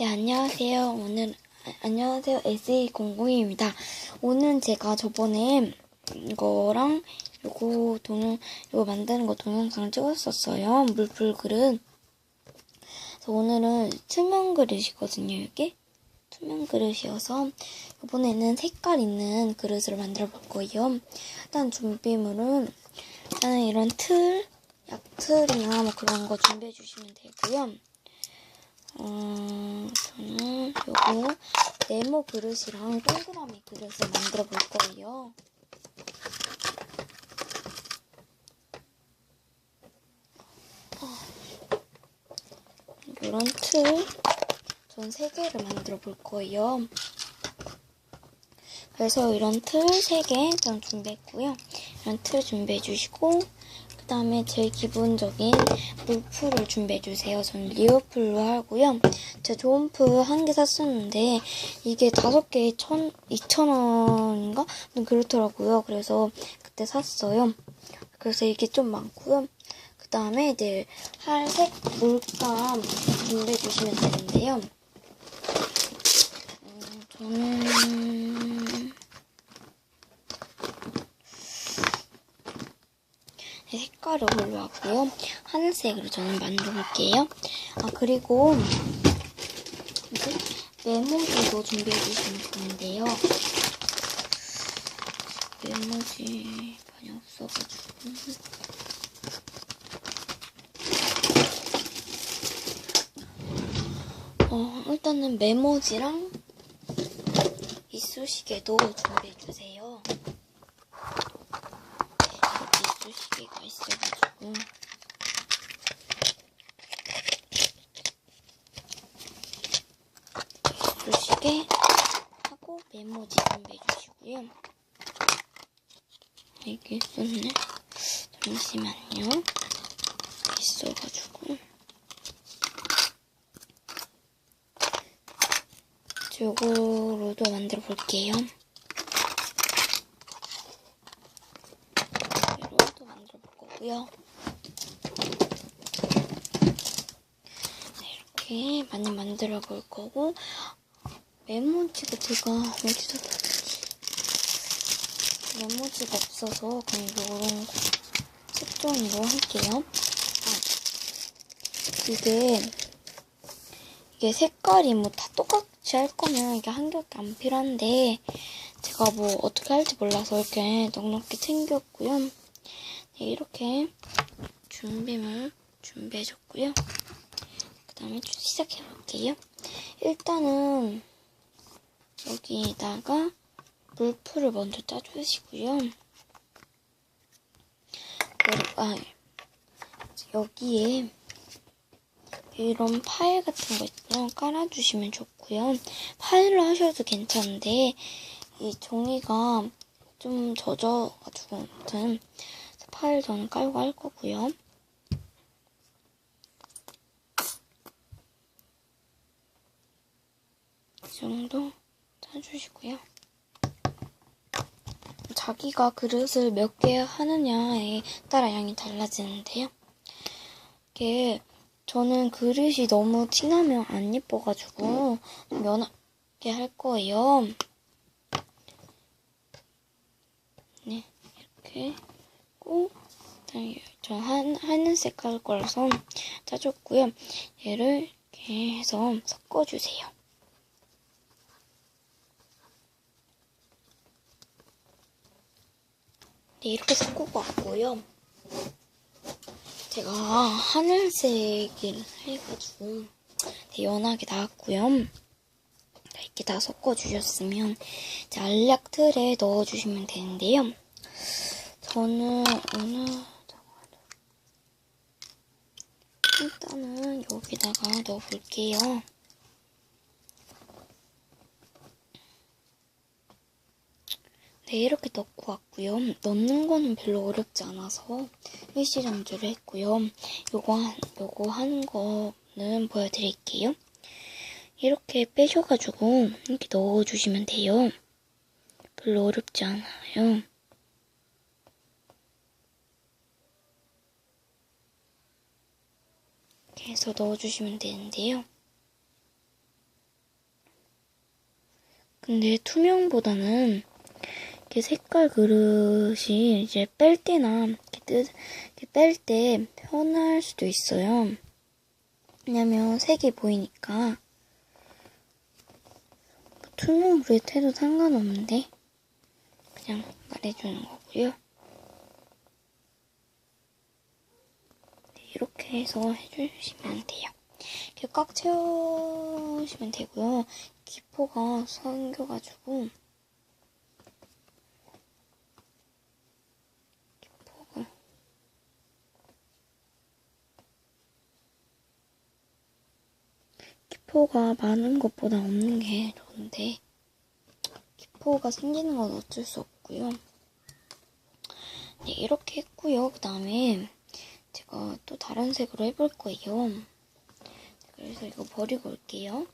네, 안녕하세요. 오늘, 아, 안녕하세요. SE00입니다. 오늘 제가 저번에 이거랑 요거 동영, 요거 만드는 거 동영상 찍었었어요. 물풀 그릇. 그래서 오늘은 투명 그릇이거든요, 이게. 투명 그릇이어서 이번에는 색깔 있는 그릇을 만들어 볼 거예요. 일단 준비물은 일단은 이런 틀, 약틀이나 뭐 그런 거 준비해 주시면 되고요. 어, 저는 요거 네모 그릇이랑 동그라미 그릇을 만들어 볼 거예요. 이런 틀, 전세 개를 만들어 볼 거예요. 그래서 이런 틀세개전 준비했고요. 이런 틀 준비해 주시고, 그 다음에 제일 기본적인 물풀을 준비해 주세요. 저는 리오풀로 하고요. 제가 조은풀 한 개 샀었는데, 이게 다섯 개에 천, 이천 원인가? 그렇더라고요. 그래서 그때 샀어요. 그래서 이게 좀 많고요. 그 다음에 이제 할색 물감 준비해 주시면 되는데요. 음, 저는 네, 색깔을 올라왔고요. 하늘색으로 저는 만들어 볼게요. 아 그리고 이제 메모지도 준비해 주시면 되는데요. 메모지 많이 없어가지고 어, 일단은 메모지랑 이쑤시개도 준비해 주세요. 여기 이쑤시개가 있어가지고 이쑤시개 하고 메모지 준비해 주시고요. 이게 있었네. 잠시만요. 있어가지고. 요거로도 만들어 볼게요. 이로도 만들어 볼 거고요. 네, 이렇게 많이 만들어 볼 거고 메모지가 제가 어디다 뒀지? 메모지가 없어서 그냥 요런 거 색종이로 할게요. 아, 이게 이게 색깔이 뭐 다 똑같이 할 거면 이게 한 겹도 안 필요한데 제가 뭐 어떻게 할지 몰라서 이렇게 넉넉히 챙겼고요. 네, 이렇게 준비물 준비해줬고요. 그 다음에 시작해 볼게요. 일단은 여기다가 물풀을 먼저 짜주시고요. 아 여기에 이런 파일 같은 거 있으면 깔아주시면 좋고요. 파일로 하셔도 괜찮은데 이 종이가 좀 젖어가지고 아무튼 파일 저는 깔고 할 거고요. 이 정도 짜주시고요. 자기가 그릇을 몇 개 하느냐에 따라 양이 달라지는데요. 이게 저는 그릇이 너무 진하면 안 예뻐가지고 좀 연하게 할 거예요. 네, 이렇게 꼭저 한, 하늘색 깔 거라서 짜줬고요. 얘를 이렇게 해서 섞어주세요. 네, 이렇게 섞고 왔고요. 제가 하늘색을 해가지고 되게 연하게 나왔고요. 이렇게 다 섞어주셨으면 이제 알약 틀에 넣어주시면 되는데요. 저는 오늘 일단은 여기다가 넣어볼게요. 네, 이렇게 넣고 왔고요. 넣는 거는 별로 어렵지 않아서 일시정지를 했고요. 요거, 요거 하는 거는 보여드릴게요. 이렇게 빼셔가지고 이렇게 넣어주시면 돼요. 별로 어렵지 않아요. 이렇게 해서 넣어주시면 되는데요. 근데 투명보다는 이렇게 색깔 그릇이 이제 뺄 때나 이렇게 뜯, 이렇게 뺄 때 편할 수도 있어요. 왜냐면 색이 보이니까. 투명 그릇 해도 상관없는데 그냥 말해주는 거고요. 네, 이렇게 해서 해주시면 돼요. 이렇게 꽉 채우시면 되고요. 기포가 생겨가지고 기포가 많은 것보다 없는 게 좋은데 기포가 생기는 건 어쩔 수 없고요. 네, 이렇게 했고요. 그 다음에 제가 또 다른 색으로 해볼 거예요. 그래서 이거 버리고 올게요.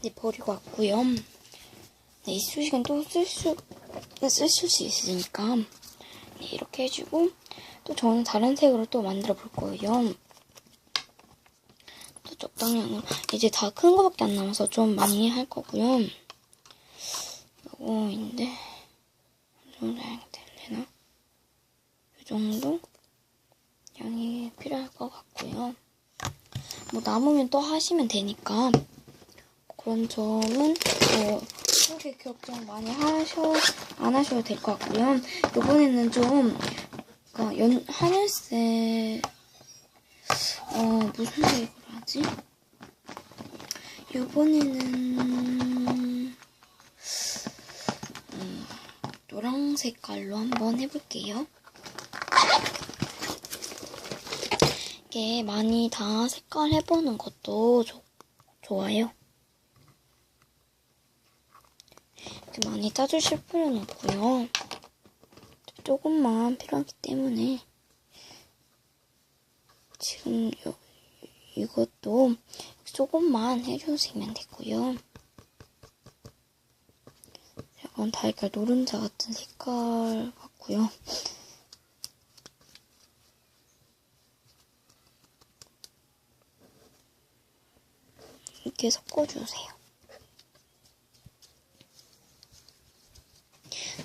네, 버리고 왔고요. 네, 이쑤시개는 또쓸 수, 쓰실 수 있으니까 네, 이렇게 해주고 또 저는 다른 색으로 또 만들어 볼 거예요. 또 적당히 안, 이제 다 큰 거밖에 안 남아서 좀 많이 할 거고요. 요거인데 이 정도 될래나? 이 정도 양이 필요할 것 같고요. 뭐 남으면 또 하시면 되니까 그런 점은 뭐 그렇게 걱정 많이 하셔 안 하셔도 될 것 같고요. 이번에는 좀 그러니까 연 하늘색 어 무슨 색 으로 하지? 이번에는 음, 노랑 색깔로 한번 해볼게요. 이게 많이 다 색깔 해보는 것도 좋- 좋아요. 이렇게 많이 짜주실 필요는 없고요. 조금만 필요하기 때문에 지금 요, 이것도 조금만 해주시면 되고요. 약간 달걀 노른자 같은 색깔 같고요. 이렇게 섞어주세요.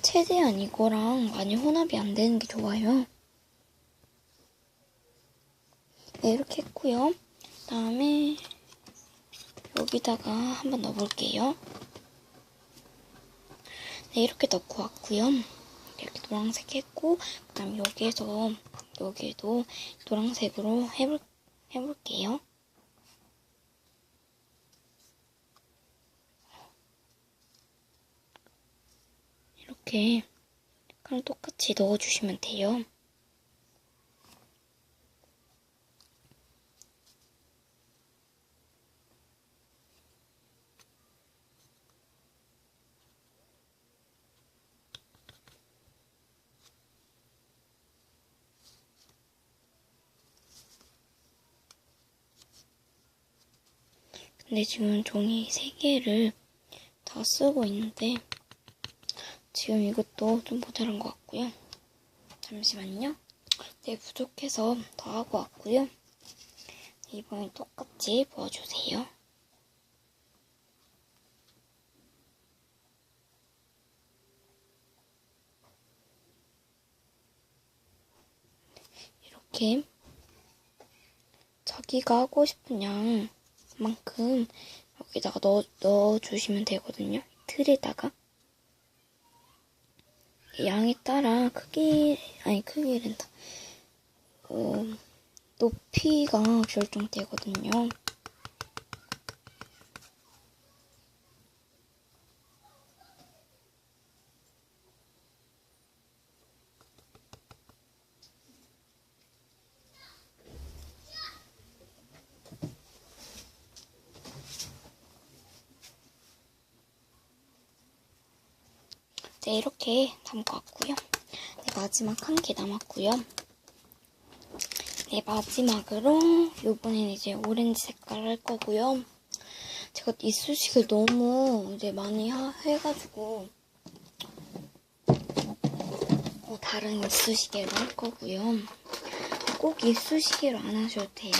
최대한 이거랑 많이 혼합이 안 되는 게 좋아요. 네, 이렇게 했고요. 그다음에 여기다가 한번 넣어볼게요. 네, 이렇게 넣고 왔고요. 이렇게 노란색 했고, 그 다음 여기에서, 여기에도 노란색으로 해볼, 해볼게요. 이렇게 그럼 똑같이 넣어주시면 돼요. 근데 지금 종이 3개를 다 쓰고 있는데 지금 이것도 좀 모자란 것 같고요. 잠시만요. 네, 부족해서 더 하고 왔고요. 이번엔 똑같이 부어주세요. 이렇게 자기가 하고 싶은 양 만큼 여기다가 넣어, 넣어주시면 되거든요. 틀에다가. 양에 따라 크기, 아니 크기랜다. 어, 높이가 결정되거든요. 네, 이렇게 담고 왔고요. 네, 마지막 한 개 남았고요. 네, 마지막으로 요번에는 이제 오렌지 색깔 할 거고요. 제가 이쑤시개를 너무 이제 많이 하, 해가지고 어, 다른 이쑤시개로 할 거고요. 꼭 이쑤시개로 안 하셔도 돼요.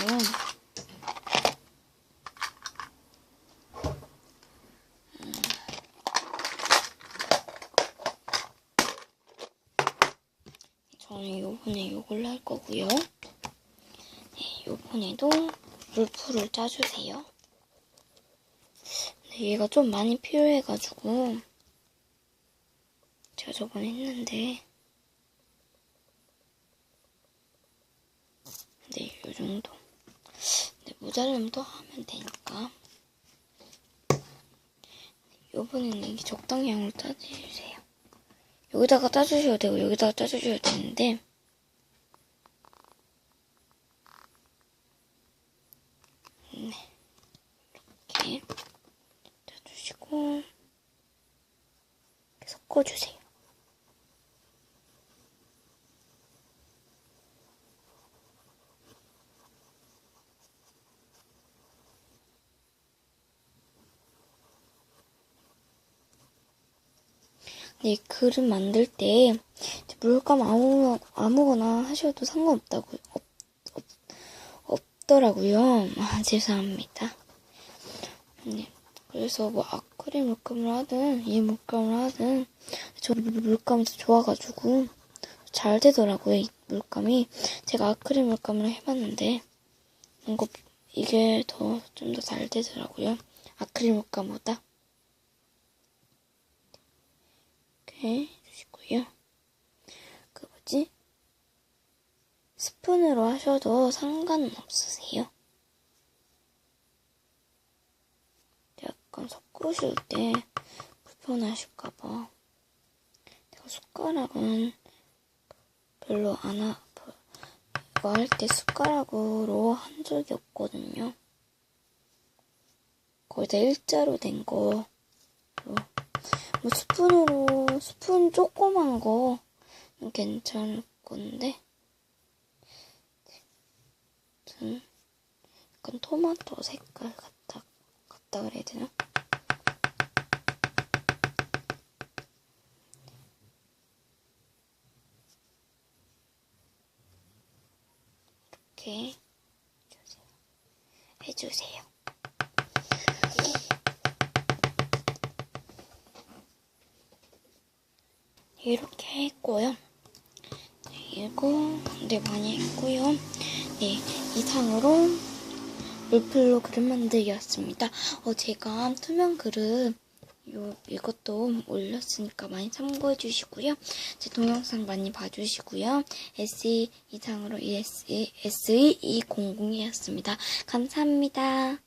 음, 이번에 이걸로 할 거고요. 네, 이번에도 물풀을 짜주세요. 네, 얘가 좀 많이 필요해가지고 제가 저번에 했는데 네, 요 정도. 네, 모자르면 또 하면 되니까. 요번에는 이게 적당히 양으로 짜주세요. 여기다가 짜주셔도 되고, 여기다가 짜주셔도 되는데, 네. 이렇게 짜주시고, 섞어주세요. 네, 그림 만들 때 물감 아무, 아무거나 하셔도 상관없다고 없, 없, 없더라고요. 아, 죄송합니다. 네, 그래서 뭐 아크릴 물감을 하든 이 물감을 하든 저 물- 물감이 더 좋아가지고 잘 되더라고요. 이 물감이 제가 아크릴 물감을 해봤는데 이거 이게 더 좀 더 잘 되더라고요. 아크릴 물감보다. 이렇게 해주시고요. 그 뭐지? 스푼으로 하셔도 상관은 없으세요. 약간 섞으실 때 불편하실까봐. 제가 숟가락은 별로 안 하, 이거 할 때 숟가락으로 한 적이 없거든요. 거의 다 일자로 된 거. 뭐 스푼으로 스푼 조그만 거 괜찮을 건데 좀 약간 토마토 색깔 같다 같다 그래야 되나? 이렇게 했고요. 그리고 네 많이 했고요. 네 이상으로 물풀로 그림 만들기였습니다. 어 제가 투명 그릇 요 이것도 올렸으니까 많이 참고해 주시고요. 제 동영상 많이 봐주시고요. SE 이상으로 ESE SE 200이었습니다. 감사합니다.